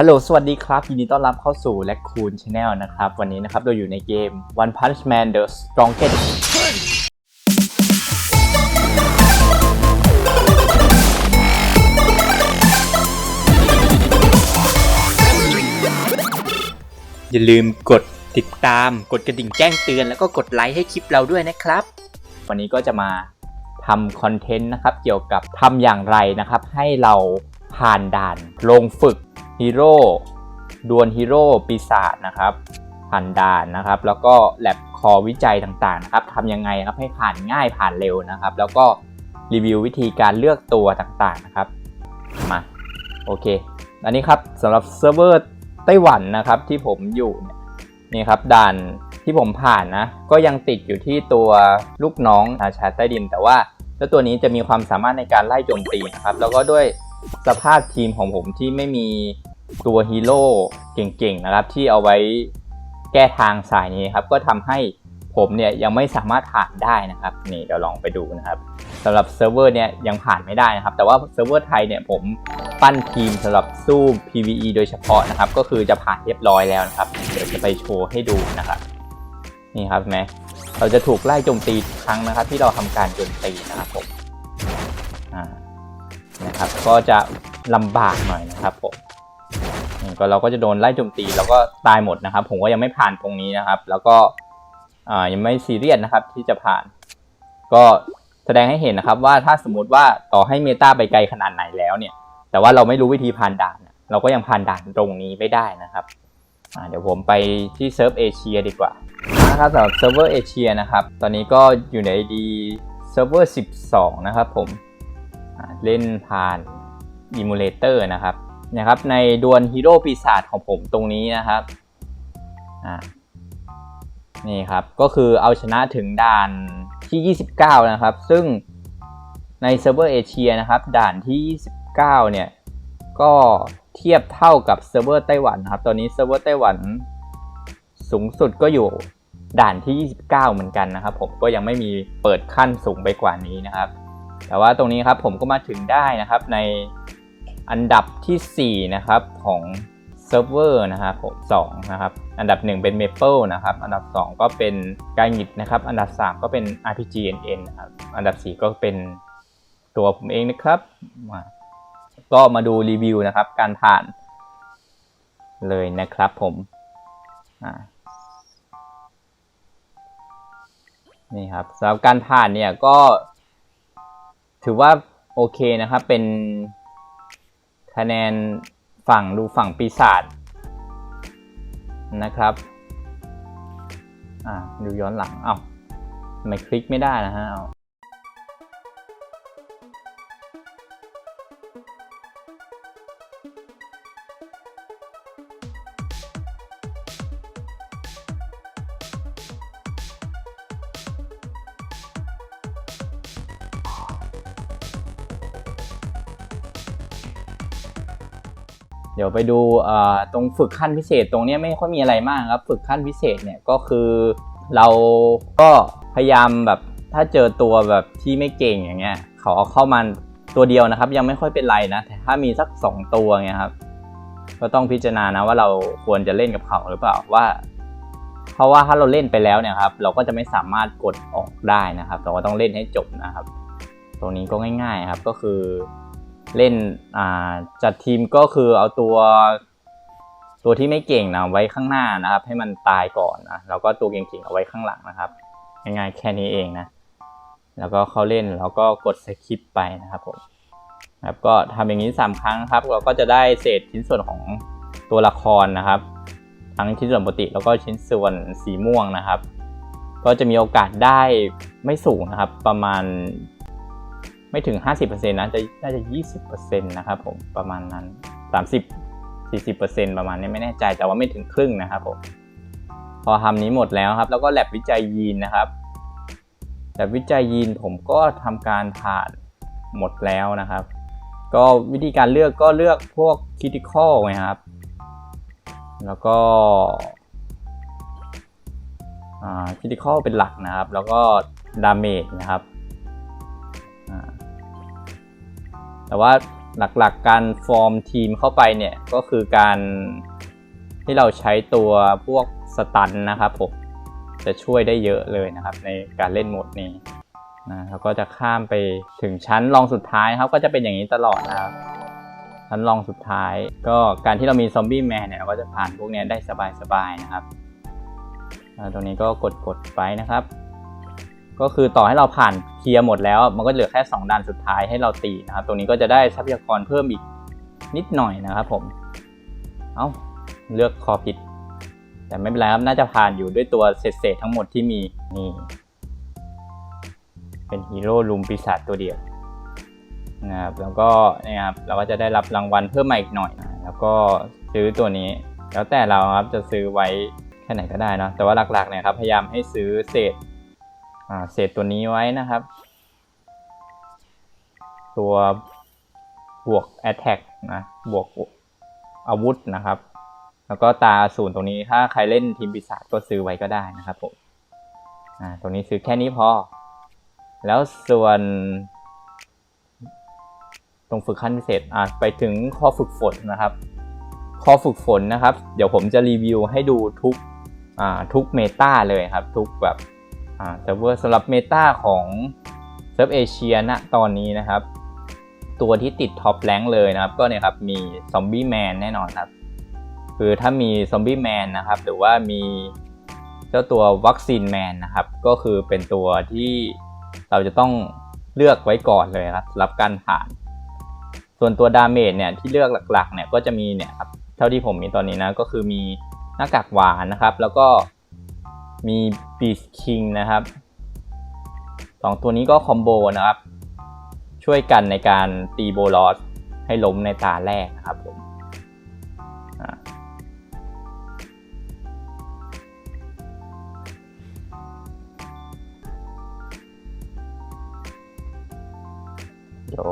ฮัลโหล สวัสดีครับ ยินดีต้อนรับเข้าสู่ l ล c คูนช n แนลนะครับ วันนี้นะครับ เราอยู่ในเกม One Punch Man The Strongest อย่าลืมกดติดตาม กดกระดิ่งแจ้งเตือน แล้วก็กดไลค์ให้คลิปเราด้วยนะครับ วันนี้ก็จะมาทำคอนเทนต์นะครับ เกี่ยวกับทำอย่างไรนะครับ ให้เราผ่านด่านลงฝึก ฮีโร่ดวลฮีโร่ปีศาจนะครับ ผ่านด่านนะครับ แล้วก็แลบคอวิจัยต่างๆนะครับทำยังไงครับให้ผ่านง่ายผ่านเร็วนะครับ แล้วก็รีวิววิธีการเลือกตัวต่างๆนะครับมาโอเค อันนี้ครับสำหรับเซิร์ฟเวอร์ไต้หวันนะครับที่ผมอยู่นี่ยนี่ครับด่านที่ผมผ่านนะ ก็ยังติดอยู่ที่ตัวลูกน้องอาชาใต้ดิน แต่ว่าเจ้าตัวนี้จะมีความสามารถในการไล่โจมตีนะครับ แล้วก็ด้วยสภาพทีมของผมที่ไม่มี ตัวฮีโร่เก่งๆนะครับที่เอาไว้แก้ทางสายนี้ครับก็ทำให้ผมเนี่ยยังไม่สามารถผ่านได้นะครับนี่เดี๋ยวลองไปดูนะครับสำหรับเซิร์ฟเวอร์เนี่ยยังผ่านไม่ได้นะครับแต่ว่าเซิร์ฟเวอร์ไทยเนี่ยผมปั้นทีมสำหรับสู้ PVE โดยเฉพาะนะครับก็คือจะผ่านเรียบร้อยแล้วนะครับเดี๋ยวจะไปโชว์ให้ดูนะครับนี่ครับไหมเราจะถูกไล่โจมตีทุกครั้งนะครับ ที่เราทำการโจมตีนะครับผมนะครับก็จะลำบากหน่อยนะครับผม ก็เราก็จะโดนไล่โจมตีแล้วก็ตายหมดนะครับ ผมก็ยังไม่ผ่านตรงนี้นะครับ แล้วก็ยังไม่ซีเรียสนะครับที่จะผ่าน ก็แสดงให้เห็นนะครับว่าถ้าสมมติว่าต่อให้เมตาไปไกลขนาดไหนแล้วเนี่ย แต่ว่าเราไม่รู้วิธีผ่านด่าน เราก็ยังผ่านด่านตรงนี้ไม่ได้นะครับเดี๋ยวผมไปที่เซิร์ฟเอเชียดีกว่านะครับสำหรับเซิร์ฟเวอร์เอเชียนะครับ ตอนนี้ก็อยู่ในดีเซิร์ฟเวอร์12 นะครับผมเล่นผ่านอิมูเลเตอร์นะครับ นะครับในดวลฮีโร่ปีศาจของผมตรงนี้นะครับอ่านี่ครับก็คือเอาชนะถึงด่านที่ 29 นะครับ ซึ่งในเซิร์ฟเวอร์เอเชียนะครับ ด่านที่ 29 เนี่ย ก็เทียบเท่ากับเซิร์ฟเวอร์ไต้หวันครับ ตอนนี้เซิร์ฟเวอร์ไต้หวันสูงสุดก็อยู่ด่านที่ 29 เหมือนกันนะครับ ผมก็ยังไม่มีเปิดขั้นสูงไปกว่านี้นะครับ แต่ว่าตรงนี้ครับผมก็มาถึงได้นะครับใน อันดับทีสี่4นะครับของเซิร์ฟเวอร์นะครับผม2นะครับ อันดับ 1 เป็น Maple นะครับ อันดับ 2 ก็เป็นกายงิดนะครับ อันดับ 3 ก็เป็น RPGNN นะครับ อันดับ 4 ก็เป็นตัวผมเองนะครับ ก็มาดูรีวิวนะครับ การผ่านเลยนะครับผมนี่ครับสำหรับการผ่านเนี่ยก็ ถือว่าโอเคนะครับ เป็น คะแนนฝั่งดูฝั่งปีศาจนะครับอ่าดูย้อนหลังเอา้าทำไมคลิกไม่ได้นะฮะเอา เดี๋ยวไปดูตรงฝึกขั้นพิเศษตรงนี้ไม่ค่อยมีอะไรมากครับ ฝึกขั้นพิเศษเนี่ยก็คือเราก็พยายามแบบถ้าเจอตัวแบบที่ไม่เก่งอย่างเงี้ยเขาเอาเข้ามาตัวเดียวนะครับ ยังไม่ค่อยเป็นไรนะแต่ถ้ามีสัก 2 ตัวเงี้ยครับ ก็ต้องพิจารณานะว่าเราควรจะเล่นกับเขาหรือเปล่าว่า เพราะว่าถ้าเราเล่นไปแล้วเนี่ยครับ เราก็จะไม่สามารถกดออกได้นะครับ เราก็ต้องเล่นให้จบนะครับ ตรงนี้ก็ง่าย ๆครับก็คือ เล่นจัดทีมก็คือเอาตัวตัวที่ไม่เก่งนะไว้ข้างหน้านะครับ ให้มันตายก่อนนะแล้วก็ตัวเก่งๆเอาไว้ข้างหลังนะครับง่ายๆแค่นี้เองนะแล้วก็เขาเล่นแล้วก็กดสคิปไปนะครับผมครับก็ทำอย่างนี้สามครั้งครับ เราก็จะได้เศษชิ้นส่วนของตัวละครนะครับ ทั้งชิ้นส่วนปกติแล้วก็ชิ้นส่วนสีม่วงนะครับ ก็จะมีโอกาสได้ไม่สูงนะครับ ประมาณ ไม่ถึง 50%นะจะน่าจะ 20%นะครับผมประมาณนั้น 30 40%ประมาณนี้ไม่แน่ใจแต่ว่าไม่ถึงครึ่งนะครับผมพอทำนี้หมดแล้วครับ แล้วก็แลบวิจัยยีนนะครับแลบวิจัยยีนผมก็ทำการผ่านหมดแล้วนะครับ ก็วิธีการเลือกก็เลือกพวกค i ติคอลนะครับ แล้วก็ค i ติคอลเป็นหลักนะครับ แล้วก็ดาเมจนะครับ แต่ว่าหลักๆการฟอร์มทีมเข้าไปเนี่ยก็คือการที่เราใช้ตัวพวกสตันนะครับผมจะช่วยได้เยอะเลยนะครับ ในการเล่นโหมดนี้นะแล้วก็จะข้ามไปถึงชั้นรองสุดท้ายครับก็จะเป็นอย่างนี้ตลอดนะครับชั้นรองสุดท้าย ก็การที่เรามีซอมบี้แมนเนี่ยก็จะผ่านพวกนี้ได้สบายๆนะครับตรงนี้ก็กดกดๆไปนะครับ ก็คือต่อให้เราผ่านเคลียร์หมดแล้ว มันก็เหลือแค่ 2ด่านสุดท้ายให้เราตีนะครับ ตรงนี้ก็จะได้ทรัพยากรเพิ่มอีกนิดหน่อยนะครับผม เอาเลือกคอผิด แต่ไม่เป็นไรครับ น่าจะผ่านอยู่ด้วยตัวเศษๆทั้งหมดที่มีนี่เป็นฮีโร่ลุมปีศาจตัวเดียวนะครับแล้วก็เนี่ยครับเราก็จะได้รับรางวัลเพิ่มมาอีกหน่อยนะแล้วก็ซื้อตัวนี้ แล้วแต่เราครับจะซื้อไว้แค่ไหนก็ได้นะแต่ว่าหลักๆเนี่ยครับพยายามให้ซื้อเศษ เศษตัวนี้ไว้นะครับ ตัวบวก attack นะบวกอาวุธนะครับ แล้วก็ตาศูนย์ตรงนี้ถ้าใครเล่นทีมปีศาจก็ซื้อไว้ก็ได้นะครับผมอ่าตรงนี้ซื้อแค่นี้พอ แล้วส่วนตรงฝึกขั้นพิเศษอ่าไปถึงข้อฝึกฝนนะครับ ข้อฝึกฝนนะครับ เดี๋ยวผมจะรีวิวให้ดูทุกอ่าทุกเมตาเลยครับ ทุกแบบ เซิร์ฟเวอร์สำหรับเมตาของเซิร์ฟเอเชียณตอนนี้นะครับ ตัวที่ติดท็อปแรงเลยนะครับ ก็เนี่ยครับมีซอมบี้แมนแน่นอนครับ คือถ้ามีซอมบี้แมนนะครับ หรือว่ามีเจ้าตัววัคซีนแมนนะครับ ก็คือเป็นตัวที่เราจะต้องเลือกไว้ก่อนเลยครับสำหรับการผ่าน ส่วนตัวดาเมจเนี่ยที่เลือกหลักๆเนี่ยก็จะมีเนี่ยครับเท่าที่ผมมีตอนนี้นะก็คือมีหน้ากากหวานนะครับ แล้วก็ มีบีสคิงนะครับสองตัวนี้ก็คอมโบนะครับ ช่วยกันในการตีโบลอสให้ล้มในตาแรกนะครับผมเดี๋ยว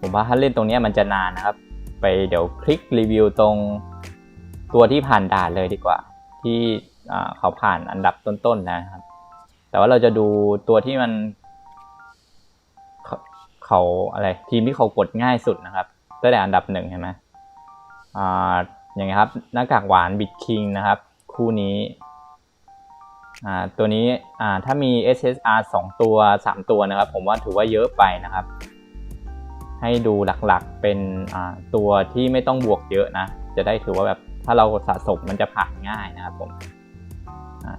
ผมว่าถ้าเล่นตรงนี้มันจะนานนะครับ ไปเดี๋ยวคลิกรีวิวตรงตัวที่ผ่านด่านเลยดีกว่า ที่ เขาผ่านอันดับต้นๆนะครับ แต่ว่าเราจะดูตัวที่มันเขาอะไรทีมที่เขากดง่ายสุดนะครับตั้งแต่อันดับหนึ่งเห็นไหมอ่าอย่างไงครับหน้ากากหวานบิดคิงนะครับ คู่นี้อ่าตัวนี้อ่าถ้ามี SSR 2 ตัว 3 ตัวนะครับ ผมว่าถือว่าเยอะไปนะครับ ให้ดูหลักๆเป็นอ่าตัวที่ไม่ต้องบวกเยอะนะ จะได้ถือว่าแบบถ้าเราสะสมมันจะผ่านง่ายนะครับผม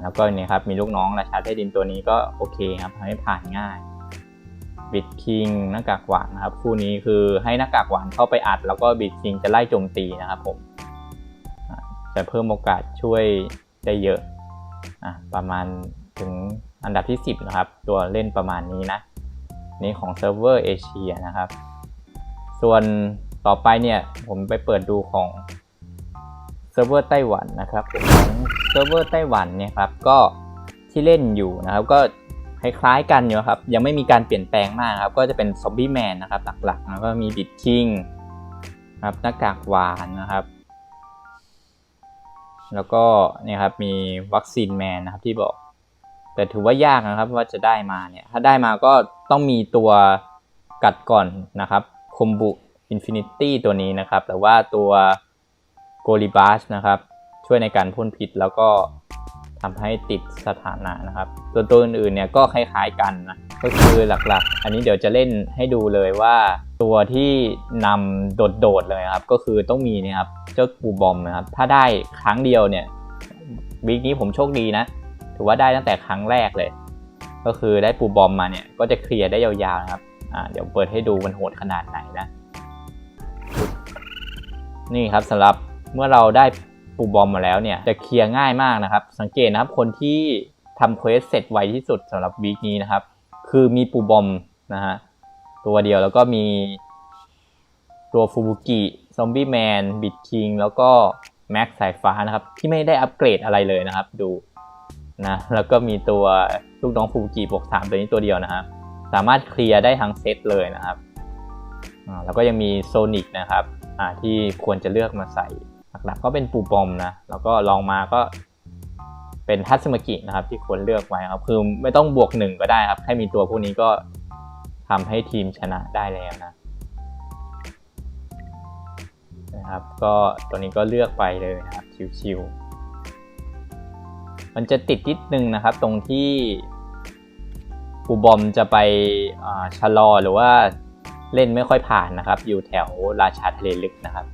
แล้วก็นี่ครับมีลูกน้องราชาใต้ดินตัวนี้ก็โอเคครับทำให้ผ่านง่ายบิดคิงหน้ากากหวานนะครับคู่นี้คือให้หน้ากากหวานเข้าไปอัด แล้วก็บิดคิงจะไล่โจมตีนะครับผมจะเพิ่มโอกาสช่วยได้เยอะอะประมาณถึงอันดับที่ 10 นะครับ ตัวเล่นประมาณนี้นะ นี่ของเซิร์ฟเวอร์เอเชียนะครับ ส่วนต่อไปเนี่ย ผมไปเปิดดูของเซิร์ฟเวอร์ไต้หวันนะครับของ เซิร์ฟเวอร์ไต้หวันเนี่ยครับก็ที่เล่นอยู่นะครับก็คล้ายๆกันอยู่ครับยังไม่มีการเปลี่ยนแปลงมากครับก็จะเป็นซอมบี้แมนนะครับหลักๆแล้วก็มีบิดคิงครับหน้ากากหวานนะครับ แล้วก็เนี่ยครับมีวัคซีนแมนนะครับที่บอก แต่ถือว่ายากนะครับว่าจะได้มาเนี่ยถ้าได้มาก็ต้องมีตัวกัดก่อนนะครับคมบุอินฟินิตี้ตัวนี้นะครับหรือว่าตัวโกลิบาสนะครับ ช่วยในการพ่นพิษแล้วก็ทำให้ติดสถานะนะครับส่วนตัวอื่นๆเนี่ยก็คล้ายๆกันนะก็คือหลักๆ อันนี้เดี๋ยวจะเล่นให้ดูเลยว่า ตัวที่นำโดดๆเลยครับ ก็คือต้องมีนี่ยครับเจ้าปูบอมนะครับ ถ้าได้ครั้งเดียวเนี่ยวีคนี้ผมโชคดีนะ ถือว่าได้ตั้งแต่ครั้งแรกเลย ก็คือได้ปูบอมมาเนี่ยก็จะเคลียร์ได้ยาวๆนะครับอ่าเดี๋ยวเปิดให้ดูมันโหดขนาดไหนนะ นี่ครับสำหรับเมื่อเราได้ ปูบอมมาแล้วเนี่ยจะเคลียร์ง่ายมากนะครับ สังเกตนะครับคนที่ทำเควสเสร็จไวที่สุดสำหรับวีคนี้นะครับ คือมีปูบอมนะฮะตัวเดียวแล้วก็มีตัวฟูบุกิซอมบี้แมนบิดคิงแล้วก็แม็กสายฟ้านะครับ ที่ไม่ได้อัปเกรดอะไรเลยนะครับ ดูนะแล้วก็มีตัวลูกน้องฟูบุกิบวกสามตัวนี้ตัวเดียวนะครับ สามารถเคลียร์ได้ทั้งเซตเลยนะครับแล้วก็ยังมีโซนิกนะครับอ่าที่ควรจะเลือกมาใส่ หลักๆก็เป็นปูบอมนะแล้วก็ลองมาก็เป็นทัตสมกินะครับ ที่ควรเลือกไว้ครับ คือไม่ต้องบวกหนึ่งก็ได้ครับ แค่มีตัวพวกนี้ก็ทำให้ทีมชนะได้แล้วนะนะครับก็ตัวนี้ก็เลือกไปเลยนะครับชิวๆมันจะติดนิดนึงนะครับ ตรงที่ปูบอมจะไปชะลอหรือว่าเล่นไม่ค่อยผ่านนะครับ อยู่แถวราชาทะเลลึกนะครับ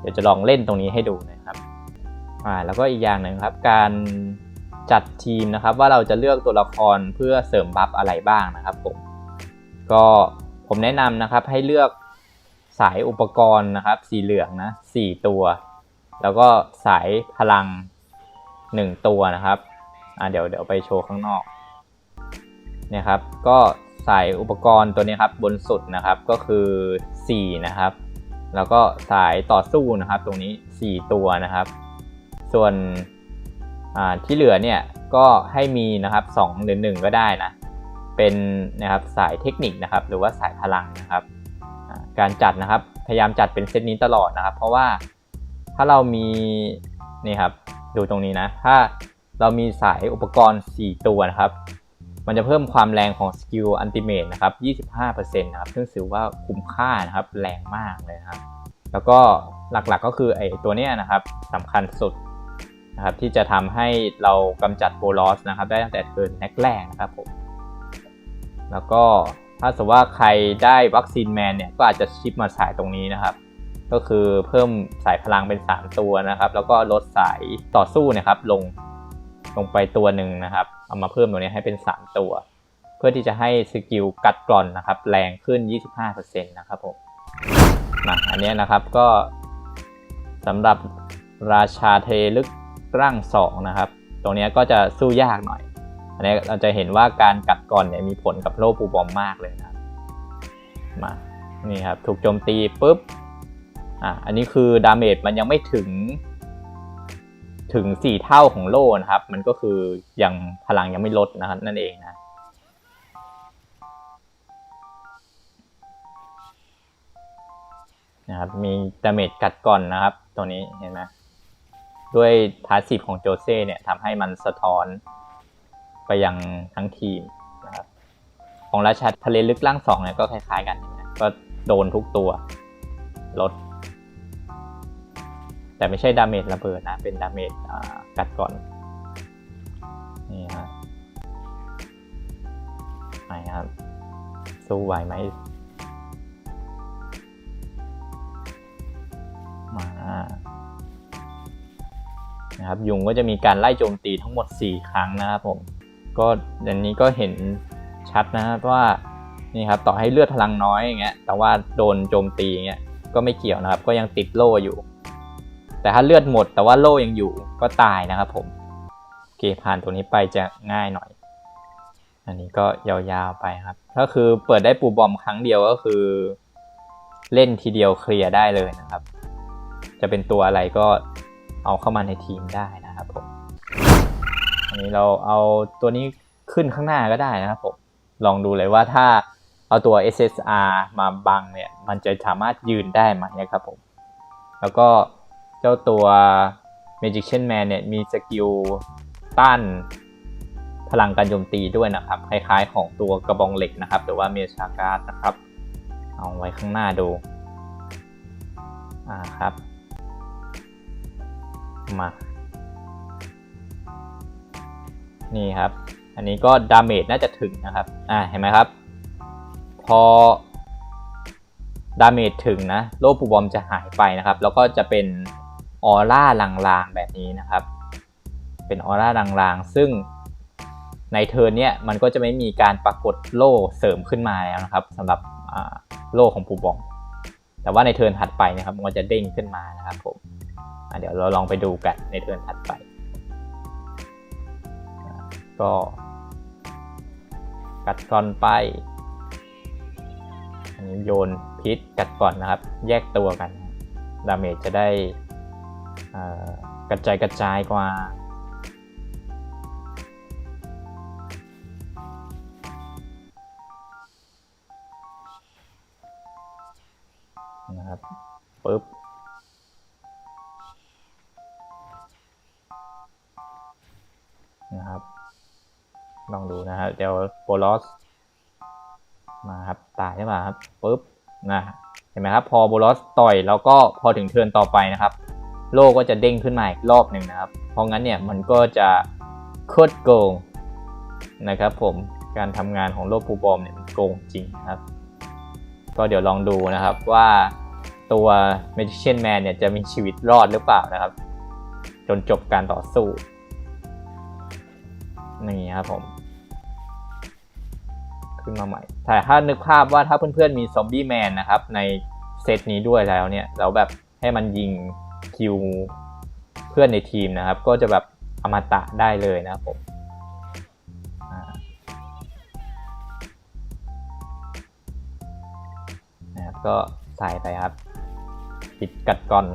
เดี๋ยวจะลองเล่นตรงนี้ให้ดูนะครับอ่าแล้วก็อีกอย่างหนึ่งครับ การจัดทีมนะครับ ว่าเราจะเลือกตัวละครเพื่อเสริมบัฟอะไรบ้างนะครับผมก็ผมแนะนำนะครับให้เลือกสายอุปกรณ์นะครับ สีเหลืองนะสี่ตัว แล้วก็สายพลังหนึ่งตัวนะครับอ่าเดี๋ยวเดี๋ยวไปโชว์ข้างนอกเนี่ยครับก็สายอุปกรณ์ตัวนี้ครับบนสุดนะครับก็คือ 4 นะครับ แล้วก็สายต่อสู้นะครับ ตรงนี้ 4 ตัวนะครับ ส่วนที่เหลือเนี่ยก็ให้มีนะครับ2หรือ1ก็ได้นะเป็นนะครับสายเทคนิคนะครับ หรือว่าสายพลังนะครับ การจัดนะครับพยายามจัดเป็นเซตนี้ตลอดนะครับ เพราะว่าถ้าเรามีนี่ครับดูตรงนี้นะถ้าเรามีสายอุปกรณ์ 4 ตัวนะครับ มันจะเพิ่มความแรงของสกิลอันติเมตนะครับ 25%นะครับซึ่งถือว่าคุ้มค่านะครับแรงมากเลยครับ แล้วก็หลักๆก็คือไอ้ตัวเนี้ยนะครับสำคัญสุดนะครับที่จะทำให้เรากำจัดโบลอสนะครับได้ตั้งแต่เทิร์นแรกๆนะครับผมแล้วก็ถ้าสมมติว่าใครได้วัคซีนแมนเนี่ยก็อาจจะชิปมาสายตรงนี้นะครับ ก็คือเพิ่มสายพลังเป็น 3 ตัวนะครับ แล้วก็ลดสายต่อสู้นะครับลงลงไปตัวหนึ่งนะครับ เอามาเพิ่มตัวนี้ให้เป็น 3 ตัว เพื่อที่จะให้สกิลกัดกร่อนนะครับแรงขึ้น 25%นะครับผมมาอันนี้นะครับก็สำหรับราชาเทลึกร่าง2นะครับ ตรงนี้ก็จะสู้ยากหน่อย อันนี้เราจะเห็นว่าการกัดก่อนเนี่ยมีผลกับโลปูบอมมากเลยนะมานี่ครับถูกโจมตีปุ๊บอะอันนี้คือดาเมจมันยังไม่ถึง ถึง 4 เท่าของโล่นะครับ มันก็คือยังพลังยังไม่ลดนะครับนั่นเองนะนะครับมีดาเมจกัดก่อนนะครับ ตัวนี้เห็นไหมด้วยพาสซีฟของโจเซ่เนี่ยทำให้มันสะท้อนไปยังทั้งทีมนะครับของราชาทะเลลึกล่างสองเนี่ยก็คล้ายๆกันนะก็โดนทุกตัวลด แต่ไม่ใช่ดาเมจระเบิดนะ เป็นดาเมจกัดก่อน นี่ฮะไหนครับ สู้ไหวไหมมานะครับยุงก็จะมีการไล่โจมตีทั้งหมด 4 ครั้งนะครับผม ก็อันนี้ก็เห็นชัดนะครับว่านี่ครับต่อให้เลือดพลังน้อยอย่างเงี้ยแต่ว่าโดนโจมตีอย่างเงี้ยก็ไม่เกี่ยวนะครับ ก็ยังติดโล่อยู่ แต่ถ้าเลือดหมดแต่ว่าโล่ยังอยู่ก็ตายนะครับผมโอเคผ่านตัวนี้ไปจะง่ายหน่อย อันนี้ก็ยาวๆไปครับ ก็คือเปิดได้ปูบอมครั้งเดียวก็คือ เล่นทีเดียวเคลียร์ได้เลยนะครับ จะเป็นตัวอะไรก็เอาเข้ามาในทีมได้นะครับผมอันนี้เราเอาตัวนี้ขึ้นข้างหน้าก็ได้นะครับผมลองดูเลยว่าถ้าเอาตัว SSR มาบังเนี่ย มันจะสามารถยืนได้ไหมนะครับผม แล้วก็ เจ้าตัว Magician Man เนี่ยมีสกิลต้านพลังการโจมตีด้วยนะครับ คล้ายๆของตัวกระบองเหล็กนะครับ หรือว่าเมชาการ์ดนะครับ เอาไว้ข้างหน้าดู อ่าครับ มา นี่ครับ อันนี้ก็ดาเมจน่าจะถึงนะครับ อ่า เห็นไหมครับ พอดาเมจถึงนะ โลปูบอมจะหายไปนะครับ แล้วก็จะเป็น ออร่าลางๆแบบนี้นะครับ เป็นออร่าลางๆ ซึ่งในเทิร์นเนี้ยมันก็จะไม่มีการปรากฏโล่เสริมขึ้นมาแล้วนะครับสำหรับโล่ของปูบอมแต่ว่าในเทิร์นถัดไปนะครับมันจะเด้งขึ้นมานะครับผมเดี๋ยวเราลองไปดูกันในเทิร์นถัดไป ก็กัดก่อนไปอันนี้โยนพิษกัดก่อนนะครับ แยกตัวกัน ดาเมจจะได้ กระจายกระจายกว่า นะครับปึ๊บนะครับ ลองดูนะครับเดี๋ยวโปลอสมาครับตายใช่ไหมครับปุ๊บนะเห็นไหมครับ พอโบลอสต่อยแล้วก็พอถึงเทิร์นต่อไปนะครับ โลก็จะเด้งขึ้นมาอีกรอบหนึ่งนะครับ เพราะงั้นเนี่ยมันก็จะโคตรโกงนะครับผมการทำงานของโลกปูบอมเนี่ยมันโกงจริงครับ ก็เดี๋ยวลองดูนะครับว่าตัว Magician Man เนี่ยจะมีชีวิตรอดหรือเปล่านะครับ จนจบการต่อสู้นี่ครับผม ขึ้นมาใหม่แต่ถ้านึกภาพว่าถ้าเพื่อนๆมีซอมบี้แมนนะครับ ในเซตนี้ด้วยแล้วเนี่ยแล้วแบบให้มันยิง คิวเพื่อนในทีมนะครับ ก็จะแบบอมตะได้เลยนะครับผมนะครับก็ใส่ไปครับ ปิดกัดก่อน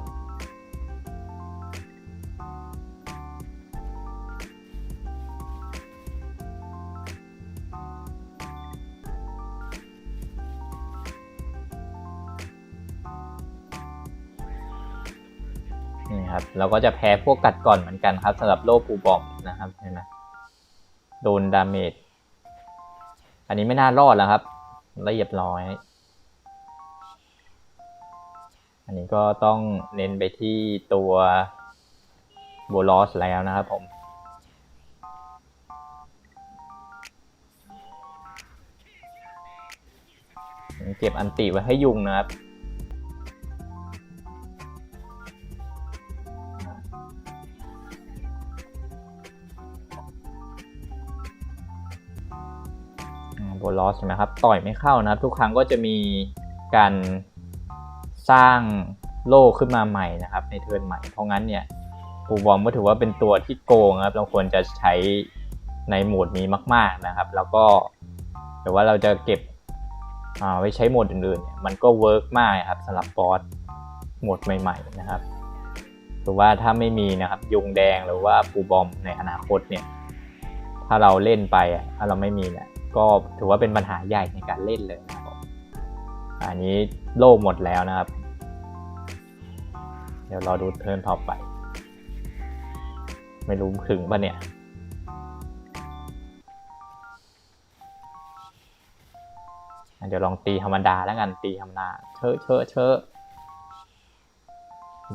ครับเราก็จะแพ้พวกกัดก่อนเหมือนกันครับสำหรับโลปูบอมนะครับเห็นไหมโดนดาเมจอันนี้ไม่น่ารอดแล้วครับละเอียบร้อย อันนี้ก็ต้องเน้นไปที่ตัวโบลอสแล้วนะครับผมเก็บอันติไว้ให้ยุงนะครับ อสใช่ไหมครับต่อยไม่เข้านะครับ ทุกครั้งก็จะมีการสร้างโล่ขึ้นมาใหม่นะครับ ในเทิร์นใหม่ เพราะงั้นเนี่ยปูบอมก็ถือว่าเป็นตัวที่โกงครับ เราควรจะใช้ในโหมดนี้มาก ๆนะครับ แล้วก็หรือว่าเราจะเก็บอ่าไว้ใช้โหมดอื่นๆเนี่ยมันก็เวิร์กมากครับสำหรับบอสโหมดใหม่ๆนะครับหรือว่าถ้าไม่มีนะครับยุงแดงหรือว่าปูบอมในอนาคตเนี่ยถ้าเราเล่นไปอะถ้าเราไม่มีเนี่ย ก็ถือว่าเป็นปัญหาใหญ่ในการเล่นเลยนะครับอันนี้โล่หมดแล้วนะครับ เดี๋ยวรอดูเทิร์นต่อไป ไม่รู้ถึงปะเนี่ยเดี๋ยวลองตีธรรมดาแล้วกันตีธรรมดาเชอะเชอะเชอะ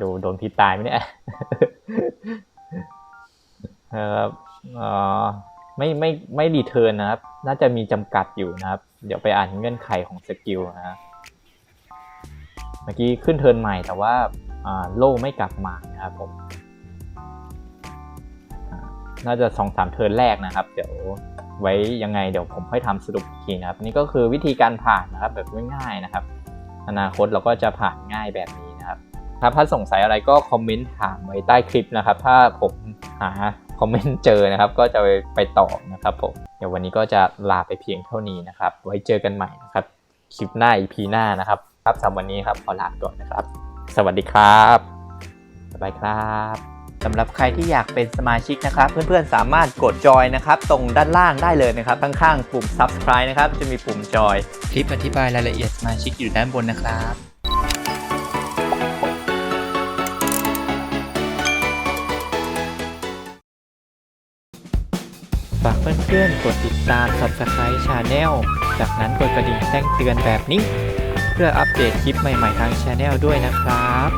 ดูโดนพิษตายไหมเนี่ยเอออ๋อ ไม่ไม่ไม่รีเทิร์นนะครับ น่าจะมีจำกัดอยู่นะครับ เดี๋ยวไปอ่านเงื่อนไขของสกิลนะเมื่อกี้ขึ้นเทิร์นใหม่แต่ว่าอ่าโล่ไม่กลับมานะครับผมน่าจะสองสามเทิร์นแรกนะครับ เดี๋ยวไว้ยังไงเดี๋ยวผมค่อยทำสรุปทีนะครับ นี่ก็คือวิธีการผ่านนะครับแบบง่ายๆนะครับ อนาคตเราก็จะผ่านง่ายแบบนี้นะครับครับถ้าสงสัยอะไรก็คอมเมนต์ถามไว้ใต้คลิปนะครับ ถ้าผมหา คอมเมนต์เจอนะครับ ก็จะไปไปตอบนะครับผมเดี๋ยววันนี้ก็จะลาไปเพียงเท่านี้นะครับ ไว้เจอกันใหม่นะครับ คลิปหน้า EP หน้านะครับครับสำหรับวันนี้ครับขอลาไปก่อนนะครับ สวัสดีครับบ๊ายบายครับสำหรับใครที่อยากเป็นสมาชิกนะครับ เพื่อนๆสามารถกดจอยนะครับ ตรงด้านล่างได้เลยนะครับ ข้างๆปุ่ม subscribe นะครับ จะมีปุ่มจอย คลิปอธิบายรายละเอียดสมาชิกอยู่ด้านบนนะครับ เพื่อนๆ กดติดตาม Subscribe Channel จากนั้นกดกระดิ่งแจ้งเตือนแบบนี้ เพื่ออัปเดตคลิปใหม่ๆทาง Channel ด้วยนะครับ